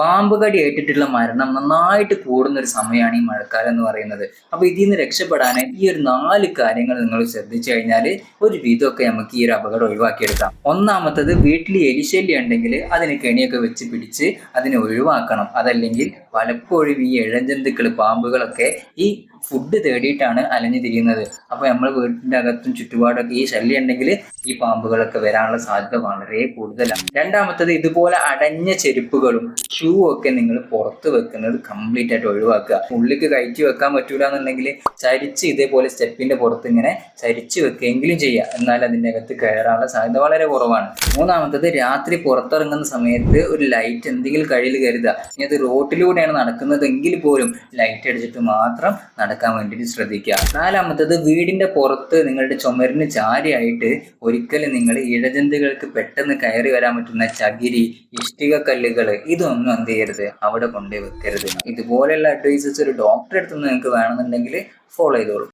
പാമ്പ് കടി ഏറ്റിട്ടുള്ള മരണം നന്നായിട്ട് കൂടുന്ന ഒരു സമയമാണ് ഈ മഴക്കാലം എന്ന് പറയുന്നത്. അപ്പൊ ഇതിൽ നിന്ന് രക്ഷപ്പെടാൻ ഈ ഒരു നാല് കാര്യങ്ങൾ നിങ്ങൾ ശ്രദ്ധിച്ചു കഴിഞ്ഞാൽ ഒരു വിധമൊക്കെ നമുക്ക് ഈ ഒരു അപകടം ഒഴിവാക്കിയെടുക്കാം. ഒന്നാമത്തത് വീട്ടിൽ എലിശല്യം ഉണ്ടെങ്കിൽ അതിന് കെണിയൊക്കെ വെച്ച് പിടിച്ച് അതിനെ ഒഴിവാക്കണം. അതല്ലെങ്കിൽ പലപ്പോഴും ഈ ഇഴജന്തുക്കൾ പാമ്പുകളൊക്കെ ഈ ഫുഡ് തേടിയിട്ടാണ് അലഞ്ഞു തിരിയുന്നത് അപ്പൊ നമ്മൾ വീടിന്റെ അകത്തും ചുറ്റുപാടൊക്കെ ഈ ശല്യം ഉണ്ടെങ്കിൽ ഈ പാമ്പുകളൊക്കെ വരാനുള്ള സാധ്യത വളരെ കൂടുതലാണ്. രണ്ടാമത്തത് ഇതുപോലെ അടഞ്ഞ ചെരുപ്പുകളും ഷൂ ഒക്കെ നിങ്ങൾ പുറത്ത് വെക്കുന്നത് കംപ്ലീറ്റ് ആയിട്ട് ഒഴിവാക്കുക. ഉള്ളിക്ക് കയറ്റി വെക്കാൻ പറ്റൂല എന്നുണ്ടെങ്കിൽ ചരിച്ച് ഇതേപോലെ സ്റ്റെപ്പിന്റെ പുറത്ത് ഇങ്ങനെ ചരിച്ച് വെക്കുകയെങ്കിലും ചെയ്യുക. എന്നാൽ അതിന്റെ അകത്ത് കയറാനുള്ള സാധ്യത വളരെ കുറവാണ്. മൂന്നാമത്തത് രാത്രി പുറത്തിറങ്ങുന്ന സമയത്ത് ഒരു ലൈറ്റ് എന്തെങ്കിലും കഴിയിൽ കരുതുക. ഇനി അത് റോട്ടിലൂടെയാണ് നടക്കുന്നതെങ്കിൽ പോലും ലൈറ്റ് അടിച്ചിട്ട് മാത്രം നടക്കാൻ വേണ്ടിയിട്ട് ശ്രദ്ധിക്കുക. നാലാമത്തത് വീടിന്റെ പുറത്ത് നിങ്ങളുടെ ചുമരിന് ചാരിയായിട്ട് ഒരിക്കലും നിങ്ങൾ ഇഴജന്തുകൾക്ക് പെട്ടെന്ന് കയറി വരാൻ പറ്റുന്ന ചകിരി ഇഷ്ടിക കല്ലുകൾ ഇതൊന്നും എന്ത് ചെയ്യരുത്. അവിടെ കൊണ്ടുവെക്കരുത് വെക്കരുത്. ഇതുപോലെയുള്ള അഡ്വൈസസ് ഒരു ഡോക്ടറെ അടുത്തുനിന്ന് നിങ്ങൾക്ക് വേണമെന്നുണ്ടെങ്കിൽ ഫോളോ ചെയ്തോളൂ.